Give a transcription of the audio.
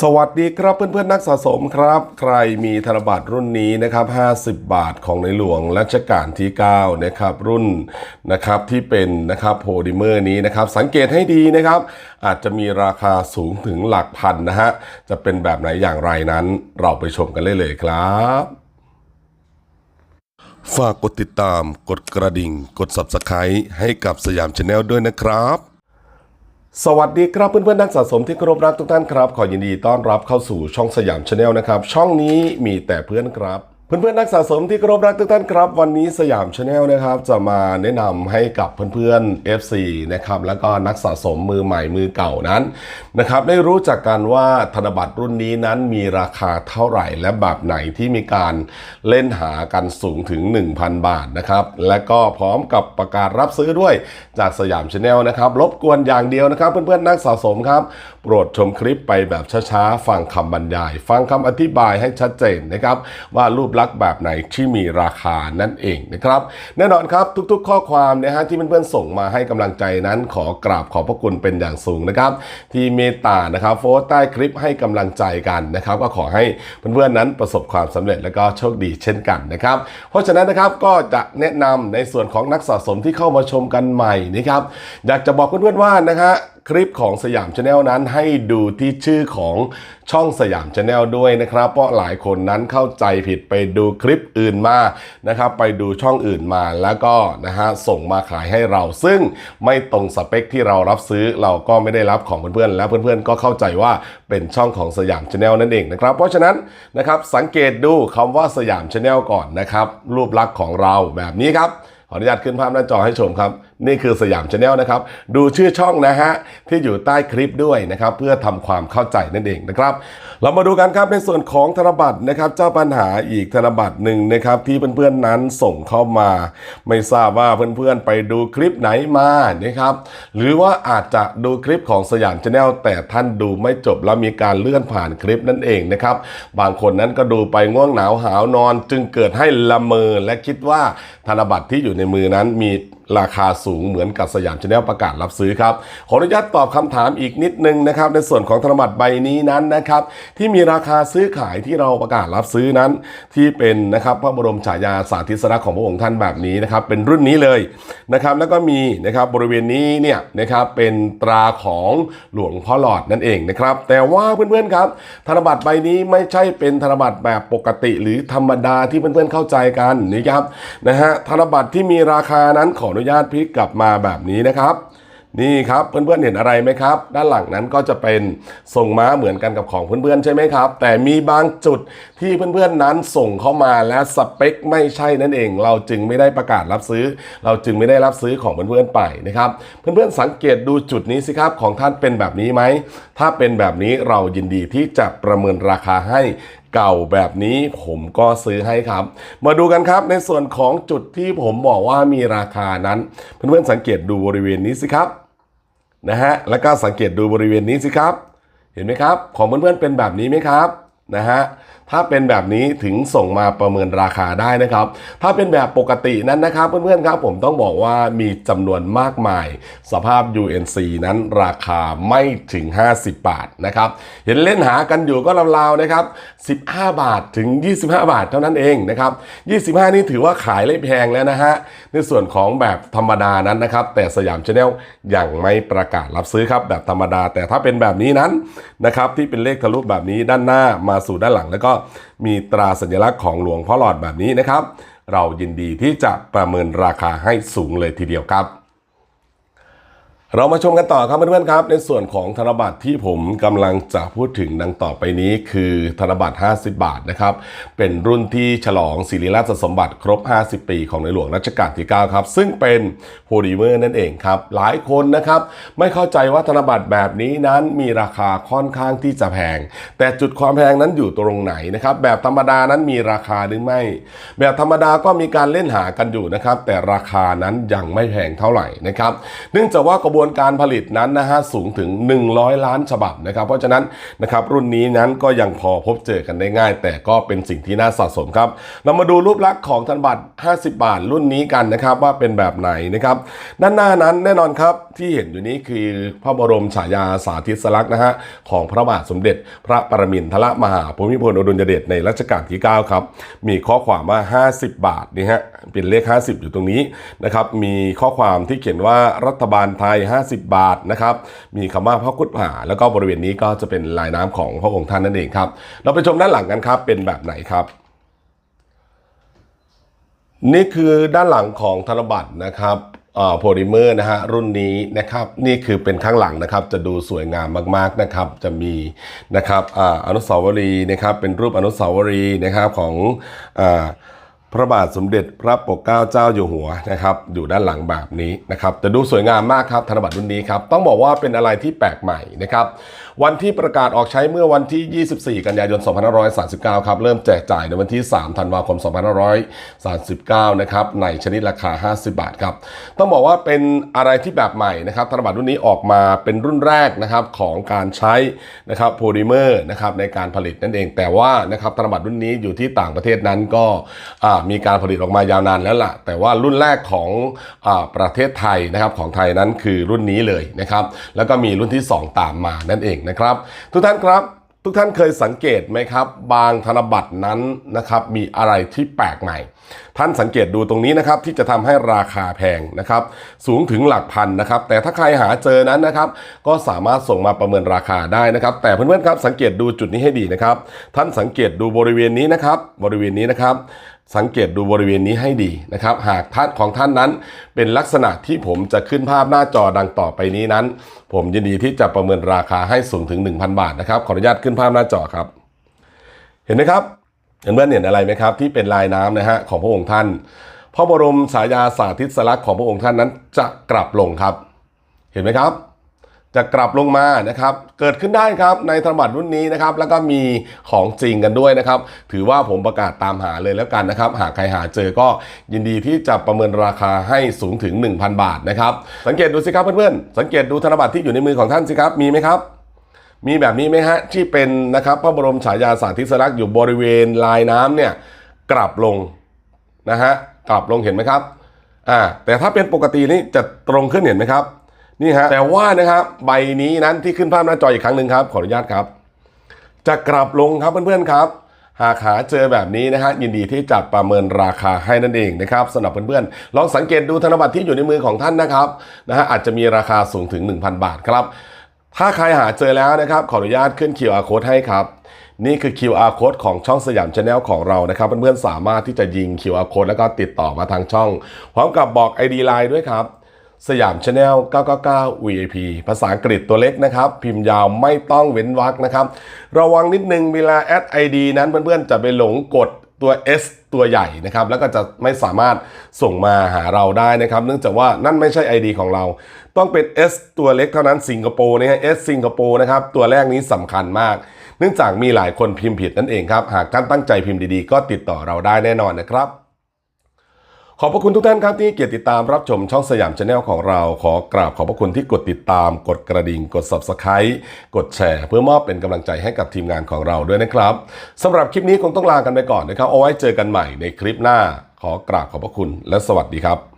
สวัสดีครับเพื่อนๆนักสะสมครับ ใครมีธนบัตรรุ่นนี้นะครับ 50 บาทของในหลวงรัชกาลที่ 9 นะครับรุ่นนะครับที่เป็นนะครับโพลิเมอร์นี้นะครับสังเกตให้ดีนะครับ อาจจะมีราคาสูงถึงหลักพันนะฮะจะเป็นแบบไหนอย่างไรนั้น เราไปชมกันเลยเลยครับฝากกดติดตามกดกระดิ่ง กด Subscribe ให้กับสยามชาแนลด้วยนะครับ สวัสดีครับเพื่อนๆนักสะสมที่เคารพรักทุกท่านครับ ขอยินดีต้อนรับเข้าสู่ช่องสยามชาแนลนะครับ ช่องนี้มีแต่เพื่อนครับ เพื่อนๆนักสะสมที่เคารพรักทุกท่านครับ วันนี้สยามชาแนลนะครับ จะมาแนะนำให้กับเพื่อนๆ FC นะครับแล้วก็นักสะสมมือใหม่มือเก่านั้นนะครับได้รู้จักกันว่าธนบัตรรุ่นนี้นั้นมีราคาเท่าไหร่ และแบบไหนที่มีการเล่นหากันสูงถึง 1,000 บาทนะครับและก็พร้อมกับประกาศรับซื้อด้วยจากสยามชาแนลนะครับรบกวนอย่างเดียวนะครับ เพื่อนๆนักสะสมครับ โปรดชมคลิปไปแบบช้าๆฟังคำบรรยาย ฟังคำอธิบายให้ชัดเจนนะครับว่ารูปลักษณ์แบบไหนที่มีราคานั่นเองนะครับ แน่นอนครับทุกๆ ข้อความนะฮะที่เพื่อนๆส่งมาให้กำลังใจนั้นขอกราบขอบพระคุณเป็นอย่างสูงนะครับ ที่เมตตานะครับโพสต์ใต้คลิปให้กำลังใจกันนะครับ ก็ขอให้เพื่อนๆนั้นประสบความสำเร็จและก็โชคดีเช่นกันนะครับ เพราะฉะนั้นนะครับก็จะแนะนำในส่วนของนักสะสมที่เข้ามาชมกันใหม่นะครับอยากจะบอกเพื่อนๆว่านะฮะ คลิปของสยามชาแนลนั้นให้ดูที่ชื่อของช่องสยามชาแนลด้วยนะครับ เพราะหลายคนนั้นเข้าใจผิดไปดูคลิปอื่นมานะครับ ไปดูช่องอื่นมาแล้วก็นะฮะส่งมาขายให้เรา ซึ่งไม่ตรงสเปคที่เรารับซื้อเราก็ไม่ได้รับของเพื่อนๆ และเพื่อนๆ ก็เข้าใจว่าเป็นช่องของสยามชาแนลนั่นเองนะครับ เพราะฉะนั้นนะครับสังเกตดูคำว่าสยามชาแนลก่อนนะครับ รูปลักษณ์ของเราแบบนี้ครับ ออนุญาตขึ้นภาพหน้าจอให้ชมครับ นี่คือสยามชาแนลนะครับ ดูชื่อช่องนะฮะ ที่อยู่ใต้คลิปด้วยนะครับ เพื่อทำความเข้าใจนั่นเองนะครับ เรามาดูกันครับในส่วนของธนบัตรนะครับ เจ้าปัญหาอีกธนบัตรหนึ่งนะครับ ที่เพื่อนๆนั้นส่งเข้ามา ไม่ทราบว่าเพื่อนๆไปดูคลิปไหนมานะครับ หรือว่าอาจจะดูคลิปของสยามชาแนลแต่ท่านดูไม่จบแล้วมีการเลื่อนผ่านคลิปนั่นเองนะครับ บางคนนั้นก็ดูไปง่วงหนาวหาวนอน จึงเกิดให้ละเมอและคิดว่าธนบัตรที่อยู่ในในมือนั้นมี ราคาสูงเหมือนกับสยามชาแนลประกาศรับซื้อครับ ขออนุญาตตอบคำถามอีกนิดนึงนะครับ ในส่วนของธนบัตรใบนี้นั้นนะครับที่มีราคาซื้อขายที่เราประกาศรับซื้อนั้น ที่เป็นนะครับพระบรมฉายาสาธิสลักของพระองค์ท่านแบบนี้นะครับเป็นรุ่นนี้เลยนะครับแล้วก็มีนะครับบริเวณนี้เนี่ยนะครับเป็นตราของหลวงพ่อหลอดนั่นเองนะครับแต่ว่าเพื่อนๆครับ ธนบัตรใบนี้ไม่ใช่เป็นธนบัตรแบบปกติ หรือธรรมดาที่เพื่อนๆเข้าใจกันนะครับนะฮะธนบัตรที่มีราคานั้นขออนุญาตพลิกกลับมาแบบนี้นะครับ นี่ครับเพื่อนๆเห็นอะไรไหมครับ ด้านหลังนั้นก็จะเป็นทรงม้าเหมือนกันกับของเพื่อนๆใช่ไหมครับ แต่มีบางจุดที่เพื่อนๆนั้นส่งเข้ามาและสเปคไม่ใช่นั่นเอง เราจึงไม่ได้ประกาศรับซื้อ เราจึงไม่ได้รับซื้อของเพื่อนๆไปนะครับ เพื่อนๆสังเกตดูจุดนี้สิครับของท่านเป็นแบบนี้ไหมถ้าเป็นแบบนี้เรายินดีที่จะประเมินราคาให้ เก่าแบบนี้ผมก็ซื้อให้ครับ มาดูกันครับในส่วนของจุดที่ผมบอกว่ามีราคานั้น เพื่อนๆสังเกตดูบริเวณนี้สิครับนะฮะแล้วก็สังเกตดูบริเวณนี้สิครับ เห็นไหมครับ ของเพื่อนๆเป็นแบบนี้ไหมครับนะฮะ ถ้าเป็นแบบนี้ถึงส่งมาประเมินราคาได้นะครับ ถ้าเป็นแบบปกตินั้นนะครับเพื่อนๆครับผมต้องบอกว่ามีจำนวนมากมาย สภาพ UNC นั้นราคาไม่ถึง 50 บาทนะครับ เห็นเล่นหากันอยู่ก็ราวๆนะครับ 15 บาทถึง 25 บาทเท่านั้นเองนะครับ 25 นี่ถือว่าขายได้แพงแล้วนะฮะ ในส่วนของแบบธรรมดานั้นนะครับ แต่สยามชาแนลยังไม่ประกาศรับซื้อครับแบบธรรมดา แต่ถ้าเป็นแบบนี้นั้นนะครับที่เป็นเลขทะลุแบบนี้ด้านหน้ามาสู่ด้านหลังแล้วก็มีตราสัญลักษณ์ของหลวงพ่อหลอดแบบนี้นะครับ เรายินดีที่จะประเมินราคาให้สูงเลยทีเดียวครับ เรามาชมกันต่อครับเพื่อนๆครับ ในส่วนของธนบัตรที่ผมกำลังจะพูดถึงดังต่อไปนี้คือธนบัตร 50 บาทนะครับ เป็นรุ่นที่ฉลองศิริราชสมบัติครบ 50 ปีของในหลวงรัชกาลที่ 9 ครับ ซึ่งเป็นโพลีเมอร์นั่นเองครับ หลายคนนะครับ ไม่เข้าใจว่าธนบัตรแบบนี้นั้นมีราคาค่อนข้างที่จะแพง แต่จุดความแพงนั้นอยู่ตรงไหนนะครับแบบธรรมดานั้นมีราคาหรือไม่ แบบธรรมดาก็มีการเล่นหากันอยู่นะครับแต่ราคานั้นยังไม่แพงเท่าไหร่นะครับเนื่องจากว่ากระบวนวนการผลิตนั้นนะฮะสูงถึง 100 ล้านฉบับนะครับ เพราะฉะนั้นนะครับรุ่นนี้นั้นก็ยังพอพบเจอกันได้ง่าย แต่ก็เป็นสิ่งที่น่าสะสมครับ เรามาดูรูปลักษณ์ของธนบัตร 50 บาทรุ่นนี้กันนะครับว่าเป็นแบบไหนนะครับด้านหน้านั้นแน่นอนครับที่เห็นอยู่นี้คือพระบรมฉายาสาธิตสลักษณ์นะฮะของพระบาทสมเด็จ พระปรมินทรมหาภูมิพลอดุลยเดชในรัชกาลที่ 9 ครับ มีข้อความว่า 50 บาทนี่ฮะเป็นเลข 50 อยู่ตรงนี้นะครับมีข้อความที่เขียนว่ารัฐบาลไทย50 บาทนะครับมีคำว่าพระกุฎผาแล้วก็บริเวณนี้ก็จะเป็นลายน้ำของพระองค์ท่านนั่นเองครับ เราไปชมด้านหลังกันครับเป็นแบบไหนครับนี่คือด้านหลังของธนบัตรนะครับโพลิเมอร์นะฮะรุ่นนี้นะครับนี่คือเป็นข้างหลังนะครับจะดูสวยงามมากๆนะครับจะมีนะครับอาอนุสาวรีย์นะครับเป็นรูปอนุสาวรีย์นะครับของอ พระบาทสมเด็จพระปกเกล้าเจ้าอยู่หัวนะครับอยู่ด้านหลังแบบนี้นะครับจะดูสวยงามมากครับธนบัตรรุ่นนี้ครับต้องบอกว่าเป็นอะไรที่แปลกใหม่นะครับวันที่ประกาศออกใช้เมื่อวันที่ 24 กันยายน 2539 ครับเริ่มแจกจ่ายในวันที่ 3 ธันวาคม 2539 นะครับในชนิดราคา 50 บาทครับต้องบอกว่าเป็นอะไรที่แบบใหม่นะครับธนบัตรรุ่นนี้ออกมาเป็นรุ่นแรกนะครับของการใช้นะครับโพลิเมอร์นะครับในการผลิตนั่นเอง แต่ว่านะครับธนบัตรรุ่นนี้อยู่ที่ต่างประเทศนั้นก็อ่ามีการผลิตออกมายาวนานแล้วล่ะ แต่ว่ารุ่นแรกของอประเทศไทยนะครับของไทยนั้นคือรุ่นนี้เลยนะครับแล้วก็มีรุ่นที่ 2 ตามมานั่นเองนะครับ ทุกท่านครับทุกท่านเคยสังเกตไหมครับ บางธนบัตรนั้นนะครับมีอะไรที่แปลกใหม่ท่านสังเกตดูตรงนี้นะครับที่จะทำให้ราคาแพงนะครับสูงถึงหลักพันนะครับแต่ถ้าใครหาเจอนั้นนะครับก็สามารถส่งมาประเมินราคาได้นะครับแต่เพื่อนๆครับสังเกตดูจุดนี้ให้ดีนะครับท่านสังเกตดูบริเวณนี้นะครับบริเวณนี้นะครับสังเกตดูบริเวณนี้ให้ดีนะครับ หากท่านของท่านนั้น เป็นลักษณะที่ผมจะขึ้นภาพหน้าจอดังต่อไปนี้นั้น ผมยินดีที่จะประเมินราคาให้สูงถึง 1,000 บาทนะครับ ขออนุญาตขึ้นภาพหน้าจอครับ เห็นไหมครับ เห็นเพื่อนเห็นอะไรไหมครับ ที่เป็นลายน้ำนะฮะของพระองค์ท่าน พระบรมฉายาสาธิตสลักษณ์ของพระองค์ท่านนั้นจะกลับลงครับ เห็นไหมครับ จะกลับลงมานะครับ เกิดขึ้นได้ครับในธนบัตรรุ่นนี้นะครับ แล้วก็มีของจริงกันด้วยนะครับ ถือว่าผมประกาศตามหาเลยแล้วกันนะครับ หากใครหาเจอก็ยินดีที่จะประเมินราคาให้สูงถึง 1,000 บาทนะครับ สังเกตดูสิครับเพื่อนๆ สังเกตดูธนบัตรที่อยู่ในมือของท่านสิครับ มีไหมครับ มีแบบนี้ไหมฮะ ที่เป็นนะครับพระบรมฉายาสาธิสลักษณ์อยู่บริเวณลายน้ำเนี่ยกลับลงนะฮะกลับลงเห็นไหมครับอ่าแต่ถ้าเป็นปกตินี่จะตรงขึ้นเห็นไหมครับนี่ฮะแต่ว่านะครับใบนี้นั้นที่ขึ้นภาพหน้าจออีกครั้งหนึ่งครับขออนุญาตครับ จะกลับลงครับเพื่อนๆครับหากหาเจอแบบนี้นะฮะยินดีที่จะประเมินราคาให้นั่นเองนะครับสำหรับเพื่อนๆลองสังเกตดูธนบัตรที่อยู่ในมือของท่านนะครับนะฮะอาจจะมีราคาสูงถึง 1,000 บาทครับ ถ้าใครหาเจอแล้วนะครับ ขออนุญาตขึ้น QR code ให้ครับ นี่คือ QR code ของช่องสยามชาแนลของเรานะครับ เพื่อนๆสามารถที่จะยิง QR code แล้วก็ติดต่อมาทางช่อง พร้อมกับบอก ID Line ด้วยครับ สยามชาแนล999 VIP ภาษาอังกฤษตัวเล็กนะครับ พิมพ์ยาวไม่ต้องเว้นวรรคนะครับ ระวังนิดนึงเวลาแอด ID นั้นเพื่อนๆจะไปหลงกด ตัว S ตัวใหญ่นะครับ แล้วก็จะไม่สามารถส่งมาหาเราได้นะครับ เนื่องจากว่านั่นไม่ใช่ ID ของเรา ต้องเป็น S ตัวเล็กเท่านั้นสิงคโปร์นะฮะ S สิงคโปร์นะครับ ตัวแรกนี้สำคัญมาก เนื่องจากมีหลายคนพิมพ์ผิดนั่นเองครับ หากท่านตั้งใจพิมพ์ดีๆ ก็ติดต่อเราได้แน่นอนนะครับ ขอบพระคุณทุกท่านครับที่เกียรติดตามรับชมช่องสยามชาแนลของเรา ขอกราบขอบพระคุณที่กดติดตาม กดกระดิ่ง กด subscribe กดแชร์ เพื่อมอบเป็นกำลังใจให้กับทีมงานของเราด้วยนะครับสำหรับคลิปนี้คงต้องลากันไปก่อนนะครับ เอาไว้เจอกันใหม่ในคลิปหน้า ขอกราบขอบพระคุณและสวัสดีครับ